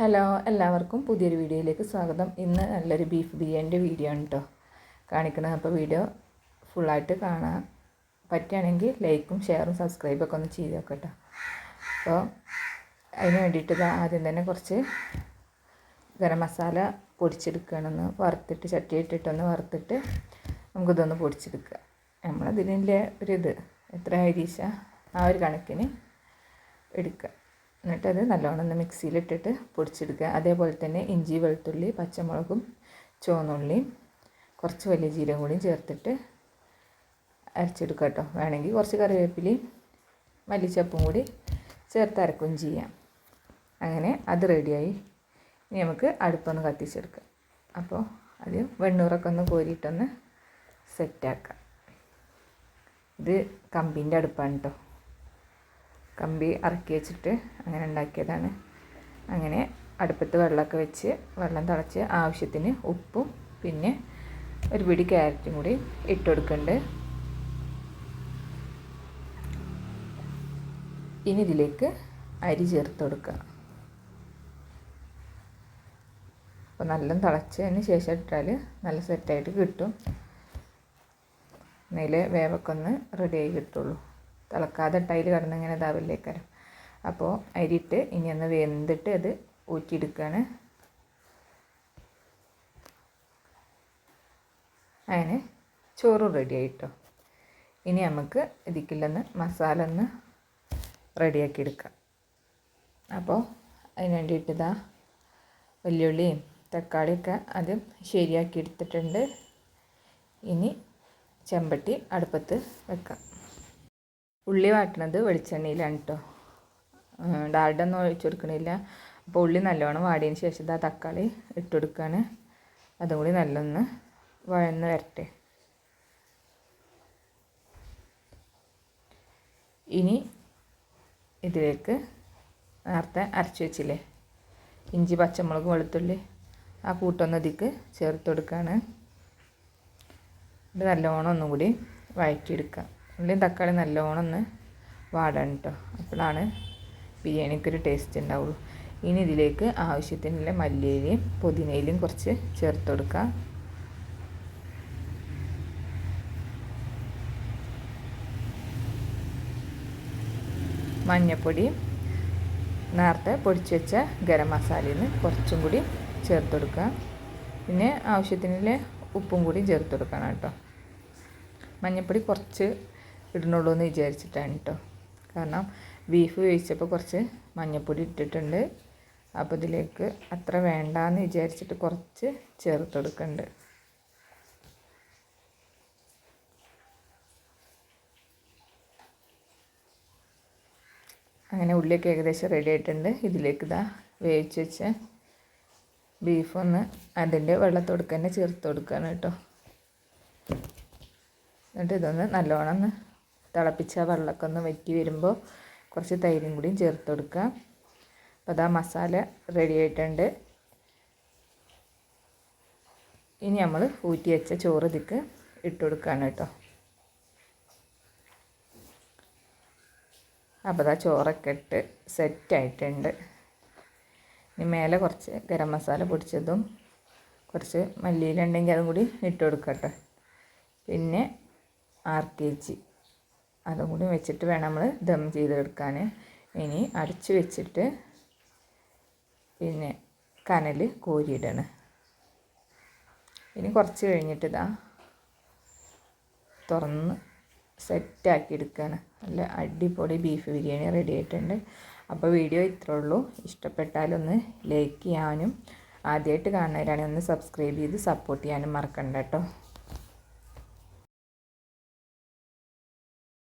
Hello എല്ലാവർക്കും പുതിയൊരു വീഡിയോയിലേക്ക് സ്വാഗതം. ഇന്ന് നല്ലൊരു ബീഫ് ബിരിയാണിന്റെ വീഡിയോ ആണ് കേട്ടോ കാണിക്കുന്നത്. അപ്പോൾ വീഡിയോ ഫുള്ളായിട്ട് കാണാൻ പറ്റുകയാണെങ്കിൽ ലൈക്കും ഷെയറും സബ്സ്ക്രൈബൊക്കെ ഒന്ന് ചെയ്ത് നോക്കട്ടോ അപ്പോൾ അതിന് വേണ്ടിയിട്ട് ആദ്യം തന്നെ കുറച്ച് ഗരം മസാല പൊടിച്ചെടുക്കണമെന്ന് വറുത്തിട്ട് ചട്ടി ഇട്ടിട്ടൊന്ന് വറുത്തിട്ട് നമുക്കിതൊന്ന് പൊടിച്ചെടുക്കുക. നമ്മളതിന്റെ ഒരിത് എത്ര അരീശ ആ ഒരു കണക്കിന് എടുക്കുക. എന്നിട്ടത് നല്ലോണം ഒന്ന് മിക്സിയിലിട്ടിട്ട് പൊടിച്ചെടുക്കുക അതേപോലെ തന്നെ ഇഞ്ചി വെളുത്തുള്ളി പച്ചമുളകും ചുവന്നുള്ളിയും കുറച്ച് വലിയ ജീരകം കൂടിയും ചേർത്തിട്ട് അരച്ചെടുക്കുക കേട്ടോ. വേണമെങ്കിൽ കുറച്ച് കറിവേപ്പിലയും മല്ലിച്ചപ്പും കൂടി ചേർത്ത് അരക്കുകയും ചെയ്യാം. അങ്ങനെ അത് റെഡിയായി. ഇനി നമുക്ക് അടുപ്പൊന്ന് കത്തിച്ചെടുക്കാം. അപ്പോൾ അത് വെണ്ണൂറൊക്കെ ഒന്ന് കോരിയിട്ടൊന്ന് സെറ്റാക്കാം. ഇത് കമ്പിന്റെ അടുപ്പാണ് കേട്ടോ. കമ്പി ഇറക്കി വെച്ചിട്ട് അങ്ങനെ ഉണ്ടാക്കിയതാണ്. അങ്ങനെ അടുപ്പത്ത് വെള്ളമൊക്കെ വെച്ച് വെള്ളം തിളച്ച് ആവശ്യത്തിന് ഉപ്പും പിന്നെ ഒരു പിടി ക്യാരറ്റും കൂടി ഇട്ട് കൊടുക്കുന്നുണ്ട്. ഇനി ഇതിലേക്ക് അരി ചേർത്ത് കൊടുക്കുക. അപ്പോൾ നല്ല തിളച്ചതിന് ശേഷം ഇട്ടാൽ നല്ല സെറ്റായിട്ട് കിട്ടും. നെയ്യിൽ വേവൊക്കെ ഒന്ന് റെഡിയായി കിട്ടുള്ളൂ. തിളക്കാതെ ഇട്ടതിൽ കിടന്ന് ഇങ്ങനെ ഇതാവില്ലേക്കാരം അപ്പോൾ അരിയിട്ട് ഇനി ഒന്ന് വെന്തിട്ട് അത് ഊറ്റിയെടുക്കുകയാണ് അങ്ങനെ ചോറ് റെഡി ആയിട്ടോ. ഇനി നമുക്ക് ഇതിക്കില്ലെന്ന് മസാല ഒന്ന് റെഡിയാക്കി എടുക്കാം. അപ്പോൾ അതിന് വേണ്ടിയിട്ട് ഇതാ വെല്ലുള്ളിയും തക്കാളിയൊക്കെ അത് ശരിയാക്കി എടുത്തിട്ടുണ്ട്. ഇനി ചെമ്പട്ടി അടുപ്പത്ത് വെക്കാം. ഉള്ളി വാട്ടണത് വെളിച്ചെണ്ണയിലാണ് കേട്ടോ ഡാൽഡ ഒന്നും ഒഴിച്ചു കൊടുക്കണില്ല. അപ്പോൾ ഉള്ളി നല്ലോണം വാടിയതിന് ശേഷം ഇതാ തക്കാളി ഇട്ട് കൊടുക്കുകയാണ് അതും കൂടി നല്ലൊന്ന് വഴന്ന് വരട്ടെ. ഇനി ഇതിലേക്ക് നേരത്തെ അരച്ച് വെച്ചില്ലേ? ഇഞ്ചി പച്ചമുളക് വെളുത്തുള്ളി ആ കൂട്ടൊന്ന് ഇതിക്ക് ചേർത്ത് കൊടുക്കുകയാണ് ഇത് നല്ലോണം ഒന്നും കൂടി വഴറ്റിയെടുക്കുക ഉള്ളിയും തക്കാളി നല്ലോണം ഒന്ന് വാടണം കേട്ടോ അപ്പോഴാണ് ബിരിയാണിക്കൊരു ടേസ്റ്റ് ഉണ്ടാവുള്ളൂ ഇനി ഇതിലേക്ക് ആവശ്യത്തിനുള്ള മല്ലിയിലയും പുതിനയിലയും കുറച്ച് ചേർത്ത് കൊടുക്കുക മഞ്ഞൾപ്പൊടി നേരത്തെ പൊടിച്ച് വെച്ച ഗരം മസാലയിൽ നിന്ന് കുറച്ചും കൂടി ചേർത്ത് കൊടുക്കുക. പിന്നെ ആവശ്യത്തിനുള്ള ഉപ്പും കൂടി ചേർത്ത് കൊടുക്കണം കേട്ടോ മഞ്ഞൾപ്പൊടി കുറച്ച് ഇടണുള്ളൂ എന്ന് വിചാരിച്ചിട്ടാണ് കേട്ടോ കാരണം ബീഫ് വേവിച്ചപ്പോൾ കുറച്ച് മഞ്ഞൾപ്പൊടി ഇട്ടിട്ടുണ്ട്. അപ്പോൾ ഇതിലേക്ക് അത്ര വേണ്ട എന്ന് വിചാരിച്ചിട്ട് കുറച്ച് ചേർത്തെടുക്കുന്നുണ്ട് അങ്ങനെ ഉള്ളിയൊക്കെ ഏകദേശം റെഡി ആയിട്ടുണ്ട്. ഇതിലേക്ക് ഇതാ വേവിച്ച് വെച്ച് ബീഫൊന്ന് അതിന്റെ വെള്ളത്തൊടുക്കന്നെ ചേർത്ത് കൊടുക്കുകയാണ് കേട്ടോ എന്നിട്ട് ഇതൊന്ന് നല്ലോണം ഒന്ന് തിളപ്പിച്ച വെള്ളമൊക്കെ ഒന്ന് വറ്റി വരുമ്പോൾ കുറച്ച് തൈരും കൂടിയും ചേർത്ത് കൊടുക്കുക. അപ്പോൾ അതാ മസാല റെഡി ആയിട്ടുണ്ട്. ഇനി നമ്മൾ ഊറ്റി വെച്ച ചോറ് ഇതിക്ക് ഇട്ട് കൊടുക്കുകയാണ് കേട്ടോ. അപ്പോൾ അതാ ചോറൊക്കെ ഇട്ട് സെറ്റായിട്ടുണ്ട് ഇനി മേലെ കുറച്ച് ഗരം മസാല പൊടിച്ചതും കുറച്ച് മല്ലിയിലുണ്ടെങ്കിൽ അതും കൂടി ഇട്ട് കൊടുക്കട്ടെ പിന്നെ ആർ കെ ജി. അതും കൂടി വെച്ചിട്ട് വേണം നമ്മൾ ദം ചെയ്തെടുക്കാൻ. ഇനി അടച്ച് വെച്ചിട്ട് പിന്നെ കനൽ കോരിയിടണം. ഇനി കുറച്ച് കഴിഞ്ഞിട്ട് ഇതാ തുറന്ന് സെറ്റാക്കി എടുക്കുകയാണ് നല്ല അടിപൊളി ബീഫ് ബിരിയാണി റെഡി ആയിട്ടുണ്ട്. അപ്പോൾ വീഡിയോ ഇത്രേ ഉള്ളൂ. ഇഷ്ടപ്പെട്ടാലൊന്ന് ലൈക്ക് ചെയ്യാനും ആദ്യമായിട്ട് കാണുന്നവരാണെങ്കിൽ ഒന്ന് സബ്സ്ക്രൈബ് ചെയ്ത് സപ്പോർട്ട് ചെയ്യാനും മറക്കണ്ട കേട്ടോ.